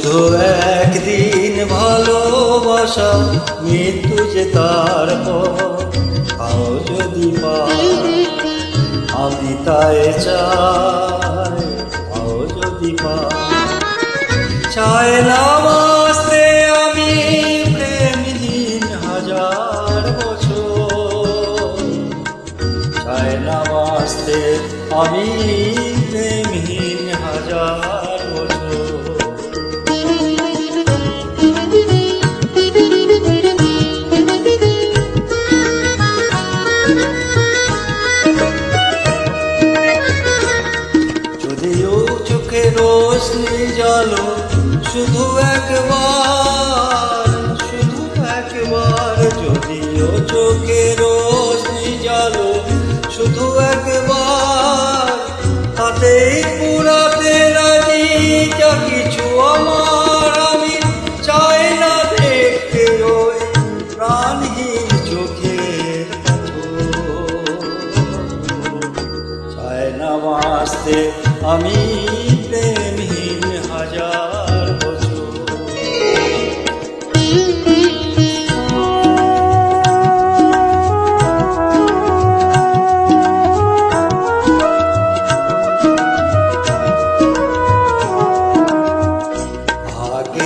শুধু একদিন ভালোবাসা, মৃত্যু যে তার আও যদি আমি তাই চাই। আও যদি চাই না বাঁচতে আমি প্রেমহীন হাজার বছর। চাই না বাঁচতে আমি প্রেমহীন হাজার জালো, শুধু একবার শুধু একবার যদিও চোখে রোশনি জালো, শুধু একবার তাতেই পুরাতে রাজি, যা কিছু আমার আমি চাই না দেখতে ওই প্রাণহীন পাথর। চায় না বাঁচতে আমি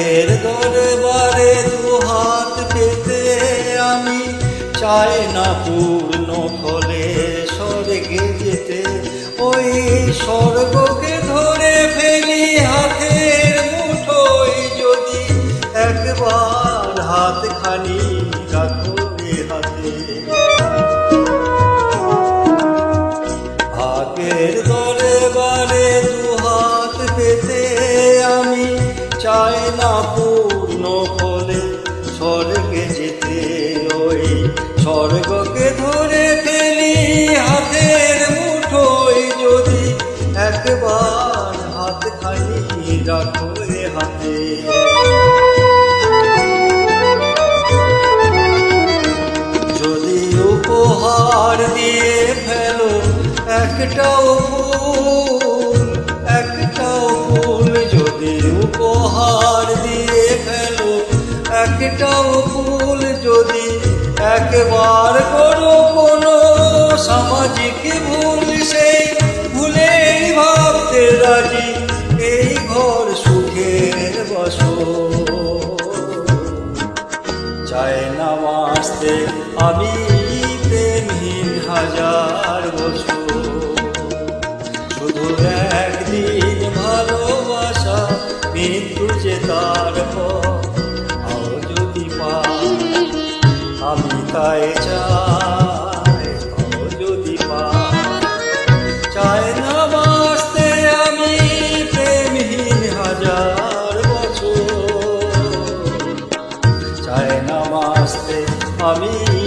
ভাগের দরবারে দু হাত পেতে আমি চাই না পূর্ণ ফলে স্বর্গে যেতে। ওই স্বর্গকে ধরে ফেলি হাতের মুঠোয় যদি একবার হাত খানি রাখো হাতে। ভাগের দরে বারে দুহাত পেতে চাই না পূর্ণ ফলে স্বর্গে যেতে ওই স্বর্গকে ধরে ফেলি হাতের মুঠোয় যদি একবার হাত খানি রাখো হাতে। যদি উপহার দিয়ে ফেলো একটাও ফুল যদি একবার করো কোনো সামাজিক ভুল, সেই ভুলেই ভাবতে রাজি এই ঘর সুখের বসো চায় না আমি প্রেমহীন হাজার বছর। চাই আও যদি চায় না বাঁচতে আমি প্রেমহীন হাজার বছর। চায় না বাঁচতে আমি